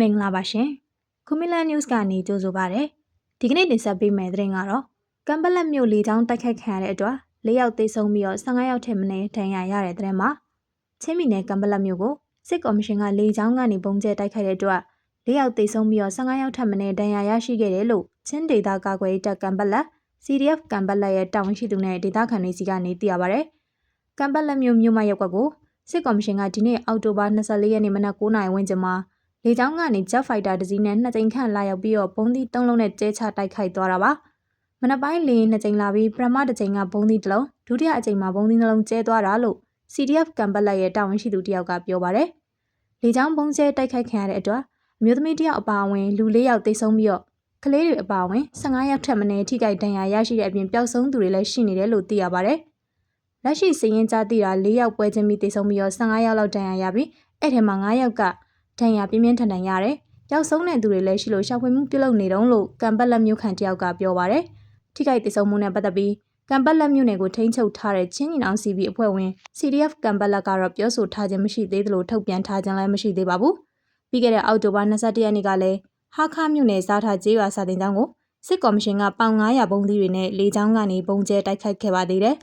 မင်္ဂလာပါရှင်ကွန်မီလန် news ကနေကြိုဆိုပါရစေဒီကနေ့တင်ဆက်ပေးမယ့်သတင်းကတော့ကမ်ဘလက်မြို့လေကြောင်းတိုက်ခိုက်ခံရတဲ့အတွက်၄ယောက်သေဆုံးပြီးတော့15ယောက်ထက်မနည်းဒဏ်ရာရတဲ့သတင်းမှာချင်းပြည်နယ်ကမ်ဘလက်မြို့ကိုစစ်ကော်မရှင်ကလေကြောင်းကနေပုံကျဲတိုက်ခိုက်တဲ့အတွက်၄ယောက်သေဆုံးပြီးတော့15ယောက်ထက်မနည်းဒဏ်ရာရရှိခဲ့တယ်လို့ချင်းဒေသကာကွယ်ရေးတပ်ကမ်ဘလက် CDF ကမ်ဘလက်ရဲ့တာဝန်ရှိသူနဲ့ဒေသခံတွေစီကနေသိရပါဗျ။ကမ်ဘလက်မြို့မြို့မရက်ကွက်ကိုစစ်ကော်မရှင်ကဒီနေ့အောက်တိုဘာ24ရက်နေ့မနက်9:00နာရီဝန်းကျင်မှာ လေကြောင်းကနေ Jet Fighter တစ်စီးနဲ့နှစ်ကြိမ်ခန့်လာရောက်ပြီးတော့ဘုံသီး၃လုံးနဲ့ကျဲချတိုက်ခိုက်သွားတာပါ။မနက်ပိုင်းလေနှစ်ကြိမ်လာပြီးပထမတစ်ကြိမ်ကဘုံသီးတစ်လုံးဒုတိယအကြိမ်မှာဘုံသီးနှလုံးကျဲသွားတာလို့ CDF ကမ်ဘလက်ရဲ့တာဝန်ရှိသူတယောက်ကပြောပါတယ်။လေကြောင်းဘုံကျဲတိုက်ခိုက်ခံရတဲ့အတွက်အမျိုးသမီးတယောက်အပါအဝင်လူ၄ယောက်သေဆုံးပြီးတော့ကလေးတွေအပါအဝင်15ယောက်ထက်မနည်းထိခိုက်ဒဏ်ရာရရှိတဲ့အပြင်ပျောက်ဆုံးသူတွေလည်းရှိနေတယ်လို့သိရပါတယ်။လက်ရှိစည်ရင်ကြားသိတာ၄ယောက်ပွဲချင်းပြီးသေဆုံးပြီးတော့15ယောက်လောက်ဒဏ်ရာရပြီးအဲ့ထဲမှာ9ယောက်က ဒဏ်ရာပြင်းပြင်းထန်ထန်ရတယ်။ပျောက်ဆုံးတဲ့သူတွေလည်းရှိလို့ရှာဖွေမှုပြုလုပ်နေတုံးလို့ကံပတ်လက်မြို့ခံတယောက်ကပြောပါတယ်။ထိခိုက်သေဆုံးမှုနဲ့ပတ်သက်ပြီးကံပတ်လက်မြို့နယ်ကိုထိန်းချုပ်ထားတဲ့ချင်းညီနောင် CB အဖွဲ့ဝင် CDF ကံပတ်လက်ကတော့ပြောဆိုထားခြင်းမရှိသေးသလိုထုတ်ပြန်ထားခြင်းလည်းမရှိသေးပါဘူး။ပြီးခဲ့တဲ့အောက်တိုဘာ22ရက်နေ့ကလည်းဟာခါမြို့နယ်စားထားကျေးရွာစာတင်ကျောင်းကိုစစ်ကော်မရှင်ကပေါင်900ဘုံသီးတွေနဲ့လေကြောင်းကနေဘုံကျဲတိုက်ခိုက်ခဲ့ပါသေးတယ်